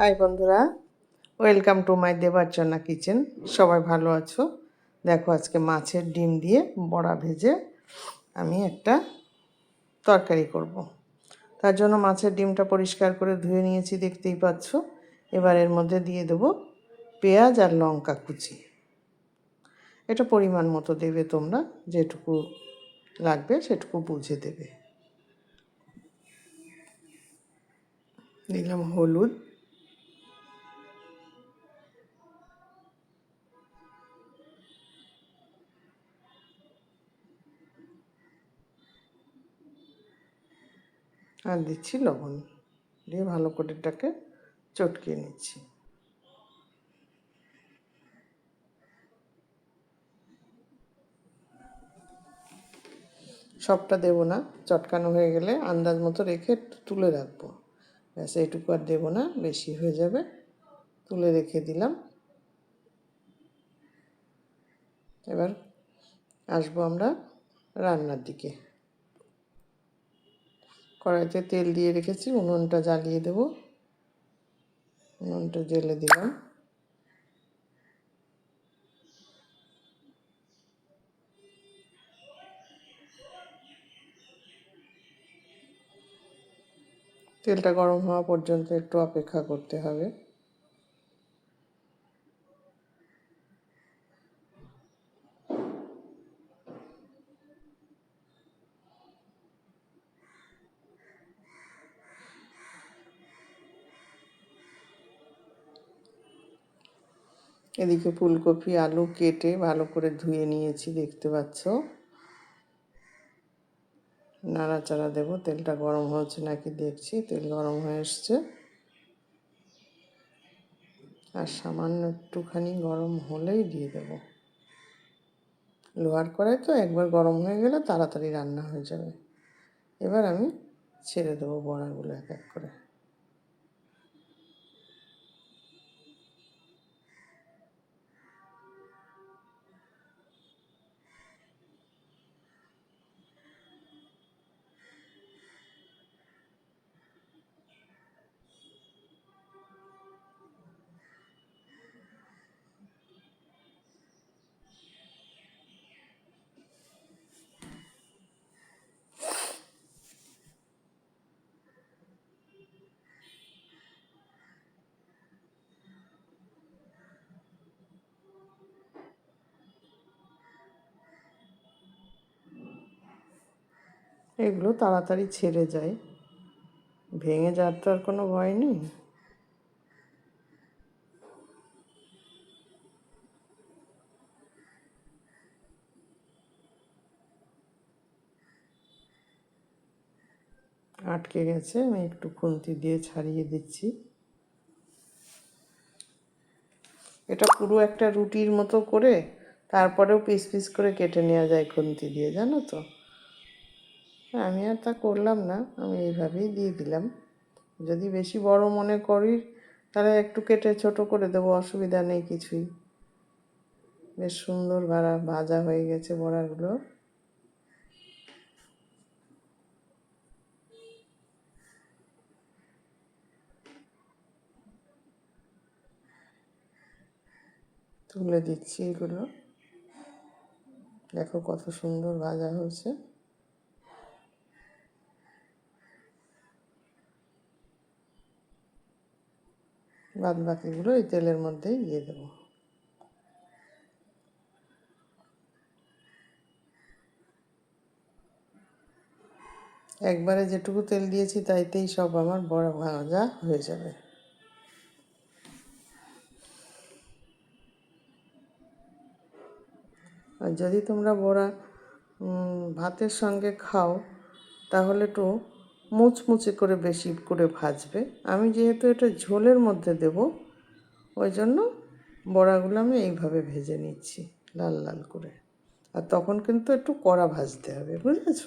High বন্ধুরা, welcome to my Debarchana kitchen. সবাই ভালো আছো? দেখো আজকে মাছের ডিম দিয়ে বড়া ভেজে আমি একটা তরকারি করব। তার জন্য মাছের ডিমটা পরিষ্কার করে ধুয়ে নিয়েছি, দেখতেই পাচ্ছ। এবার এর মধ্যে দিয়ে দেবো পেঁয়াজ আর লঙ্কা কুচি। এটা পরিমাণ মতো দেবে তোমরা, যেটুকু লাগবে সেটুকু বুঝে দেবে। দিলাম হলুদ। আর দিচ্ছি লবণ দিয়ে ভালো করে এটাকে চটকিয়ে নিচ্ছি। সবটা দেবো না, চটকানো হয়ে গেলে আন্দাজ মতো রেখে তুলে রাখব। ব্যাস, এইটুকু আর দেবো না, বেশি হয়ে যাবে। তুলে রেখে দিলাম। এবার আসব আমরা রান্নার দিকে। কড়াইতে তেল দিয়ে রেখেছি, উনুনটা জ্বালিয়ে দেব। উনুনটা জ্বেলে দিলাম। তেলটা গরম হওয়া পর্যন্ত একটু অপেক্ষা করতে হবে। এদিকে ফুলকপি, আলু কেটে ভালো করে ধুয়ে নিয়েছি, দেখতে পাচ্ছ। নাড়াচাড়া দেবো, তেলটা গরম হয়েছে নাকি দেখছি, তেল গরম হয়ে এসছে। আর সামান্য একটুখানি গরম হলেই দিয়ে দেবো। লোহার কড়াই তো, একবার গরম হয়ে গেলে তাড়াতাড়ি রান্না হয়ে যাবে। এবার আমি ছেড়ে দেবো বড়াগুলো এক এক করে। এগুলো তাড়াতাড়ি ছেড়ে যায়। ভেঙে যাওয়ার তো আর কোনো ভয় নেই। আটকে গেছে, আমি একটু খুন্তি দিয়ে ছাড়িয়ে দিচ্ছি। এটা পুরো একটা রুটির মতো করে, তারপরেও পিস পিস করে কেটে নেওয়া যায় খুন্তি দিয়ে, জানো তো? আমি আর তা করলাম না, আমি এইভাবেই দিয়ে দিলাম। যদি বেশি বড় মনে করি তাহলে একটু কেটে ছোট করে দেবো, অসুবিধা নেই কিছুই। বেশ সুন্দর ভাড়া, ভাজা হয়ে গেছে বড়াগুলো। তুলে দিচ্ছি এগুলো। দেখো কত সুন্দর ভাজা হয়েছে। বাদ বাকিগুলো এই তেলের মধ্যেই দিয়ে দেবো। একবারে যেটুকু তেল দিয়েছি তাইতেই সব আমার বড় ভাজা হয়ে যাবে। আর যদি তোমরা বড়া ভাতের সঙ্গে খাও, তাহলে একটু মুচমুচে করে বেশি করে ভাজবে। আমি যেহেতু এটা ঝোলের মধ্যে দেব, ওই জন্য বড়াগুলো আমি এইভাবে ভেজে নিচ্ছি লাল লাল করে। আর তখন কিন্তু একটু কড়া ভাজতে হবে, বুঝেছ?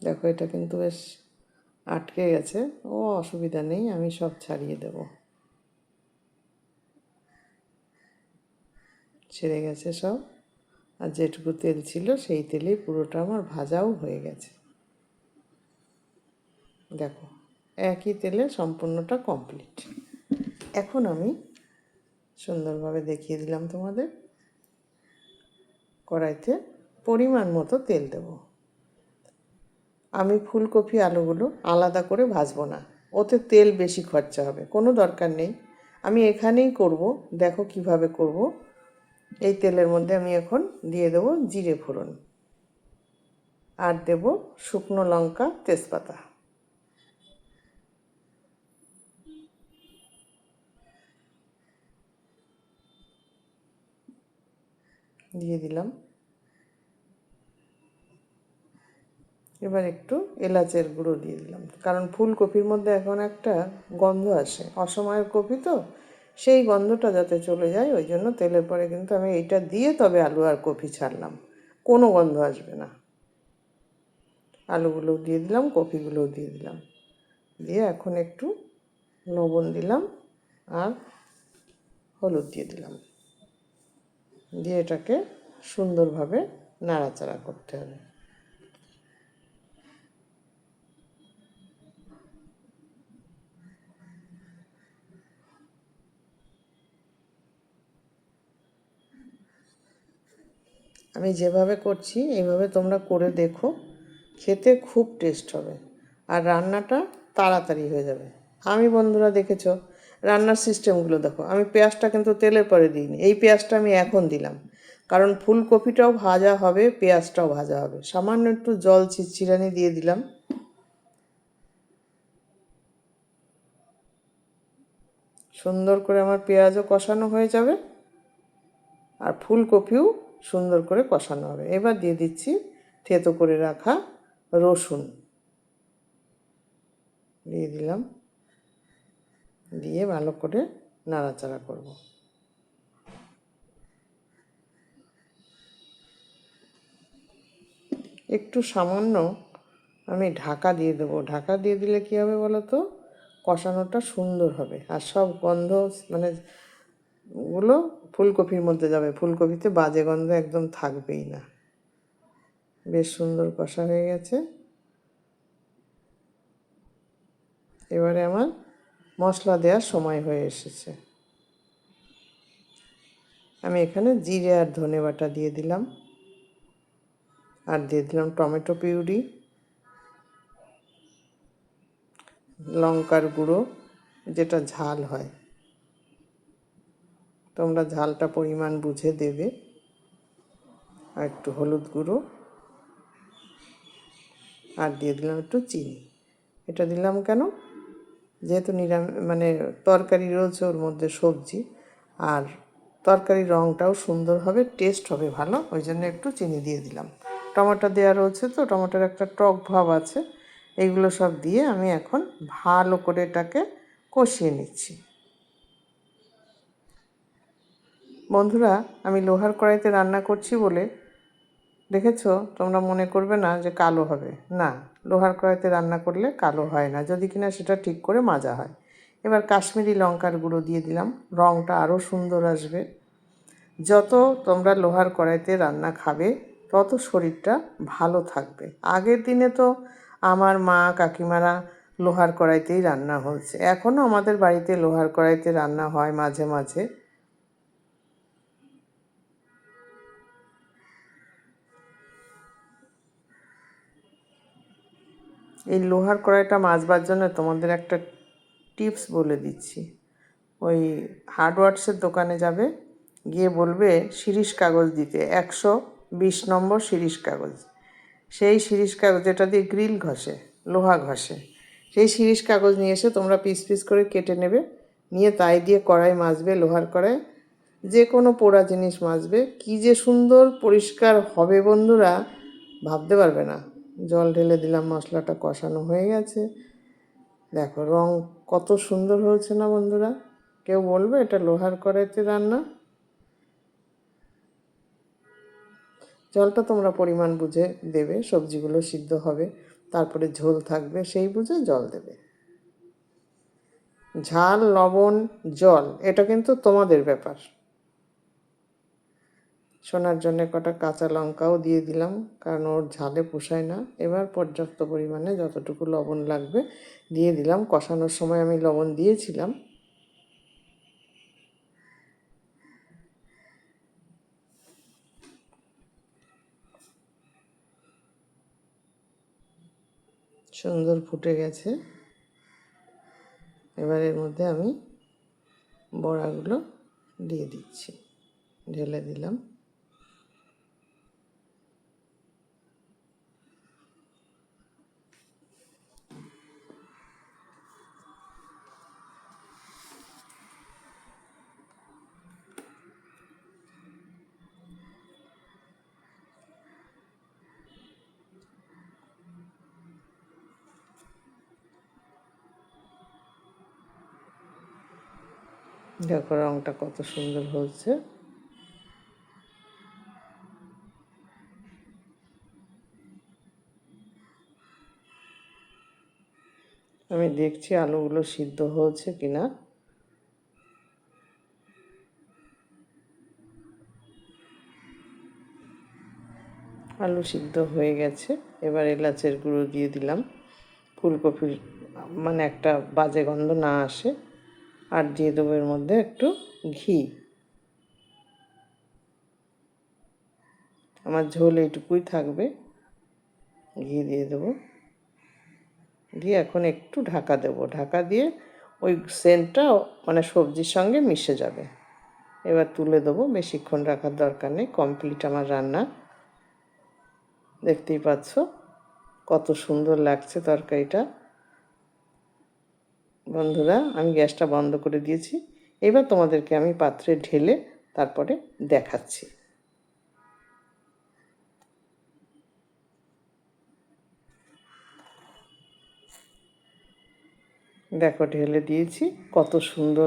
দেখো, এটা কিন্তু বেশ আটকে গেছে। ও, অসুবিধা নেই, আমি সব ছাড়িয়ে দেব। ছেড়ে গেছে সব। আর যেটুকু তেল ছিল, সেই তেলেই পুরোটা আমার ভাজাও হয়ে গেছে। দেখো, একই তেলে সম্পূর্ণটা কমপ্লিট। এখন আমি সুন্দরভাবে দেখিয়ে দিলাম তোমাদের। কড়াইতে পরিমাণ মতো তেল দেব। আমি ফুলকপি আলুগুলো আলাদা করে ভাজবো না। ওতে তেল বেশি খরচা হবে, কোনো দরকার নেই। আমি এখানেই করব, দেখো কীভাবে করব। এই তেলের মধ্যে আমি এখন দিয়ে দেবো জিরে ফোড়ন। আর দেব শুকনো লঙ্কা তেজপাতা। দিয়ে দিলাম। এবার একটু এলাচের গুঁড়ো দিয়ে দিলাম। কারণ ফুলকপির মধ্যে এখন একটা গন্ধ আসে। অসময়ের কপি তো, সেই গন্ধটা যাতে চলে যায়, ওই জন্য তেলের পরে কিন্তু আমি এইটা দিয়ে তবে আলু আর কপি ছাড়লাম। কোনো গন্ধ আসবে না। আলুগুলোও দিয়ে দিলাম, কপিগুলোও দিয়ে দিলাম। দিয়ে এখন একটু লবণ দিলাম আর হলুদ দিয়ে দিলাম। দিয়ে এটাকে সুন্দরভাবে নাড়াচাড়া করতে হবে। আমি যেভাবে করছি, এইভাবে তোমরা করে দেখো। খেতে খুব টেস্ট হবে। আর রান্নাটা তাড়াতাড়ি হয়ে যাবে। আমি বন্ধুরা দেখেছ, রান্নার সিস্টেমগুলো দেখো। আমি পেঁয়াজটা কিন্তু তেলের পরে দিইনি। এই পেঁয়াজটা আমি এখন দিলাম। কারণ ফুলকপিটাও ভাজা হবে, পেঁয়াজটাও ভাজা হবে। সামান্য একটু জল চিচিরানি দিয়ে দিলাম। সুন্দর করে আমার পেঁয়াজও কষানো হয়ে যাবে। আর ফুলকপিও সুন্দর করে কষানো হবে। এবার দিয়ে দিচ্ছি থেতো করে রাখা রসুন। দিয়ে দিলাম। দিয়ে ভালো করে নাড়াচাড়া করব। একটু সামান্য আমি ঢাকা দিয়ে দেবো। ঢাকা দিয়ে দিলে কী হবে বলো তো? কষানোটা সুন্দর হবে। আর সব গন্ধ মানে ওগুলো ফুলকপির মধ্যে যাবে। ফুলকপিতে বাজে গন্ধ একদম থাকবেই না। বেশ সুন্দর কষা হয়ে গেছে। এবারে আমার মশলা দেওয়ার সময় হয়ে এসেছে। আমি এখানে জিরে আর ধনে বাটা দিয়ে দিলাম। আর দিয়ে দিলাম টমেটো পিউরি, লঙ্কার গুঁড়ো, যেটা ঝাল হয়। তোমরা ঝালটা পরিমাণ বুঝে দেবে। আর একটু হলুদ গুঁড়ো। আর দিয়ে দিলাম একটু চিনি। এটা দিলাম কেন? যেহেতু নিরামিষ মানে তরকারি রয়েছে ওর মধ্যে সবজি। আর তরকারির রঙটাও সুন্দর হবে, টেস্ট হবে ভালো, ওই জন্য একটু চিনি দিয়ে দিলাম। টমেটো দেওয়া রয়েছে তো, টমেটোর একটা টক ভাব আছে। এইগুলো সব দিয়ে আমি এখন ভালো করে এটাকে কষিয়ে নিচ্ছি। বন্ধুরা, আমি লোহার কড়াইতে রান্না করছি বলে দেখেছ, তোমরা মনে করবে না যে কালো হবে। না, লোহার কড়াইতে রান্না করলে কালো হয় না। যদি কিনা সেটা ঠিক করে মাজা হয়। এবার কাশ্মীরি লঙ্কার গুঁড়ো দিয়ে দিলাম। রঙটা আরও সুন্দর আসবে। যত তোমরা লোহার কড়াইতে রান্না খাবে, তত শরীরটা ভালো থাকবে। আগের দিনে তো আমার মা কাকিমারা লোহার কড়াইতেই রান্না হয়েছে। এখনও আমাদের বাড়িতে লোহার কড়াইতে রান্না হয় মাঝে মাঝে। এই লোহার কড়াইটা মাজবার জন্য তোমাদের একটা টিপস বলে দিচ্ছি। ওই হার্ডওয়ার্কসের দোকানে যাবে, গিয়ে বলবে শিরিষ কাগজ দিতে, একশো বিশ নম্বর শিরিষ কাগজ। সেই শিরিষ কাগজ যেটা দিয়ে গ্রিল ঘষে, লোহা ঘষে। সেই শিরিষ কাগজ নিয়ে এসে তোমরা পিস পিস করে কেটে নেবে, নিয়ে তাই দিয়ে কড়াই মাজবে, লোহার কড়াই। যে কোনো পোড়া জিনিস মাজবে। কী যে সুন্দর পরিষ্কার হবে বন্ধুরা, ভাবতে পারবে না। জল ঢেলে দিলাম, মশলাটা কষানো হয়ে গেছে। দেখো রং কত সুন্দর হয়েছে না বন্ধুরা? কেউ বলবে এটা লোহার কড়াইতে রান্না? জলটা তোমরা পরিমাণ বুঝে দেবে, সবজিগুলো সিদ্ধ হবে, তারপরে ঝোল থাকবে, সেই বুঝে জল দেবে। ঝাল, লবণ, জল, এটা কিন্তু তোমাদের ব্যাপার। সোনার জন্য কটা কাঁচা লঙ্কাও দিয়ে দিলাম, কারণ ওর ঝালে পোষায় না। এবার পর্যাপ্ত পরিমাণে যতটুকু লবণ লাগবে দিয়ে দিলাম। কষানোর সময় আমি লবণ দিয়েছিলাম। সুন্দর ফুটে গেছে। এবার এর মধ্যে আমি বড়াগুলো দিয়ে দিচ্ছি। ঢেলে দিলাম। দেখো রঙটা কত সুন্দর হচ্ছে আমি দেখছি আলুগুলো সিদ্ধ হয়েছে কিনা। আলু সিদ্ধ হয়ে গেছে। এবার এলাচের গুঁড়ো দিয়ে দিলাম। ফুলকপির মানে একটা বাজে গন্ধ না আসে। আর দিয়ে দেবো এর মধ্যে একটু ঘি। আমার ঝোল এইটুকুই থাকবে। ঘি দিয়ে দেবো। দিয়ে এখন একটু ঢাকা দেব। ঢাকা দিয়ে ওই সেন্টটা মানে সবজির সঙ্গে মিশে যাবে। এবার তুলে দেবো। বেশিক্ষণ রাখার দরকার নেই। কমপ্লিট আমার রান্না। দেখতেই পাচ্ছ? কত সুন্দর লাগছে তরকারিটা। বন্ধুরা, আমি গ্যাসটা বন্ধ করে দিয়েছি। এবার তোমাদেরকে আমি পাত্রে ঢেলে তারপরে দেখাচ্ছি। দেখো, ঢেলে দিয়েছি, কত সুন্দর